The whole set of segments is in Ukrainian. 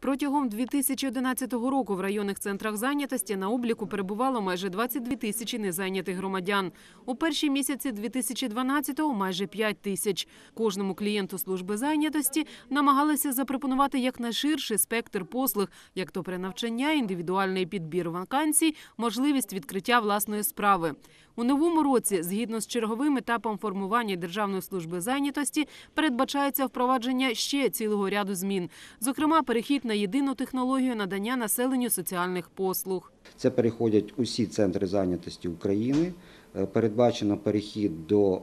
Протягом 2011 року в районних центрах зайнятості на обліку перебувало майже 22 тисячі незайнятих громадян. У перші місяці 2012-го – майже 5 тисяч. Кожному клієнту служби зайнятості намагалися запропонувати якнайширший спектр послуг, як то перенавчання, індивідуальний підбір вакансій, можливість відкриття власної справи. У новому році, згідно з черговим етапом формування Державної служби зайнятості, передбачається впровадження ще цілого ряду змін. Зокрема, перехід на єдину технологію надання населенню соціальних послуг. Це переходять усі центри зайнятості України. Е, Передбачено перехід до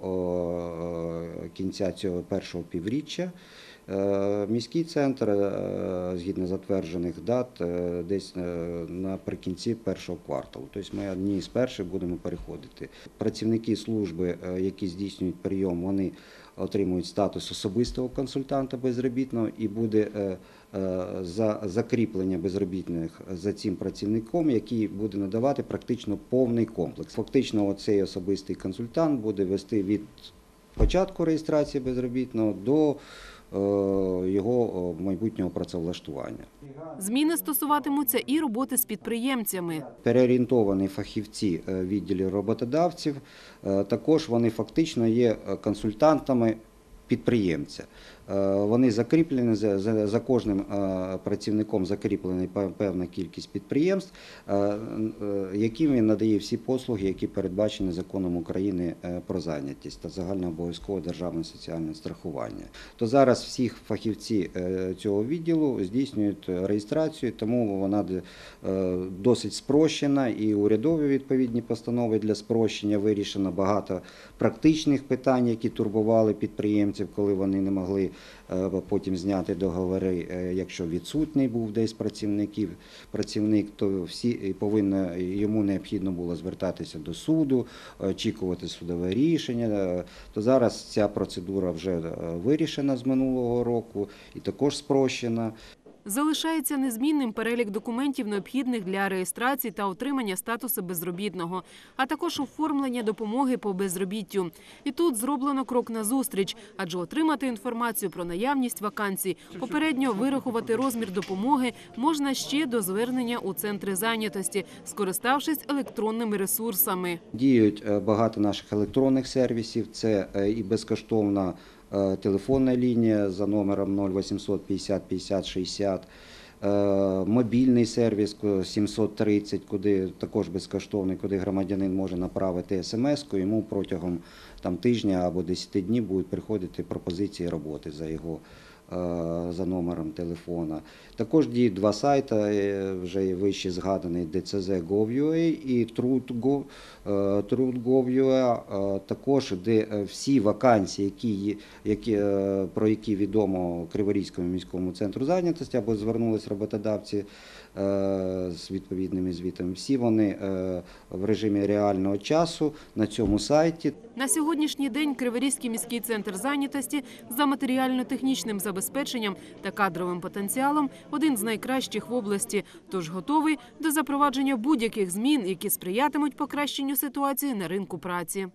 кінця цього першого півріччя. Е, Міський центр, е, згідно затверджених дат, десь наприкінці першого кварталу. Тобто ми одні з перших будемо переходити. Працівники служби, які здійснюють прийом, вони отримують статус особистого консультанта безробітного і буде за закріплення безробітних за цим працівником, який буде надавати практично повний комплекс. Фактично, цей особистий консультант буде вести від початку реєстрації безробітного до е, його е, майбутнього працевлаштування. Зміни стосуватимуться і роботи з підприємцями. Переорієнтовані фахівці е, відділів роботодавців, також вони фактично є консультантами підприємця. Е, Вони закріплені за, за, кожним е, працівником закріплена певна кількість підприємств, е, яким він надає всі послуги, які передбачені законом України про зайнятість та загальнообов'язкове державне соціальне страхування. То зараз всіх фахівці цього відділу здійснюють реєстрацію, тому вона досить спрощена і урядові відповідні постанови для спрощення вирішено багато практичних питань, які турбували підприємців, коли вони не могли е, потім зняти договори. Е, Якщо відсутній був десь працівників, працівник, то всі повинно йому необхідно було звертатися до суду, очікувати судове рішення. Е, То зараз ця процедура вже вирішена з минулого року і також спрощена. Залишається незмінним перелік документів, необхідних для реєстрації та отримання статусу безробітного, а також оформлення допомоги по безробіттю. І тут зроблено крок назустріч, адже отримати інформацію про наявність вакансій, попередньо вирахувати розмір допомоги можна ще до звернення у центри зайнятості, скориставшись електронними ресурсами. Діють е, багато наших електронних сервісів. Це е, і безкоштовна телефонна лінія за номером 0800 50 50 60, е, мобільний сервіс 730, куди також безкоштовний, куди громадянин може направити смс-ку, йому протягом там, тижня або 10 днів будуть приходити пропозиції роботи за його е, за номером телефона. Також діють два сайти, е, вже вище згаданий DCZ.gov.ua і Trud.gov, е, Trud.gov.ua, е, також де е, всі вакансії, які, які, е, про які відомо Криворізькому міському центру зайнятості або звернулись роботодавці е, з відповідними звітами, всі вони е, в режимі реального часу на цьому сайті. На сьогоднішній день Криворізький міський центр зайнятості за матеріально-технічним забезпеченням та кадровим потенціалом один з найкращих в області, тож готовий до запровадження будь-яких змін, які сприятимуть покращенню ситуації на ринку праці.